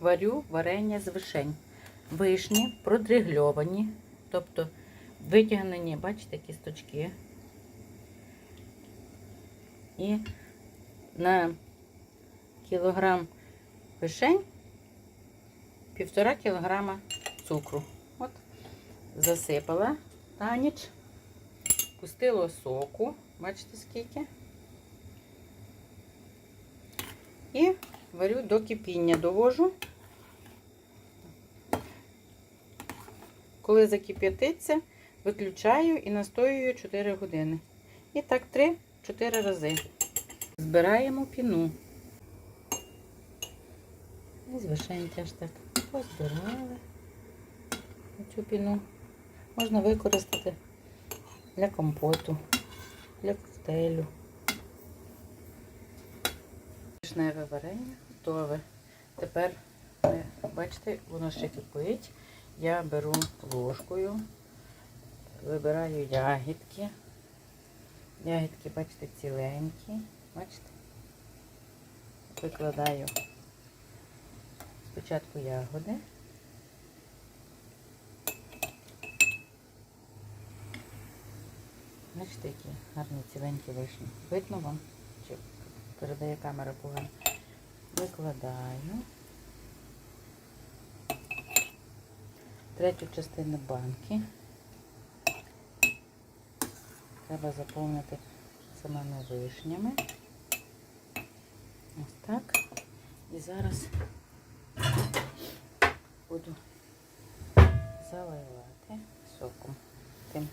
варю варення з вишень. Вишні продригльовані, тобто витягнені, бачите, кісточки. І на кілограм вишень півтора кілограма цукру. От, засипала на ніч, пустила соку, бачите скільки. І варю до кипіння, довожу. Коли закип'ятиться, виключаю і настоюю 4 години. І так 3-4 рази. Збираємо піну. І з вишень теж так позбирали цю піну. Можна використати для компоту, для коктейлю. Вишневе варення готове. Тепер, бачите, воно ще кипить. Я беру ложкою, вибираю ягідки. Ягідки, бачите, ціленькі. Бачите? Викладаю спочатку ягоди. Бачите, які гарні ціленькі вишні. Видно вам? передає камера коли Викладаю третю частину банки. Треба заповнити самими вишнями. Ось так. І зараз буду заливати соком тим.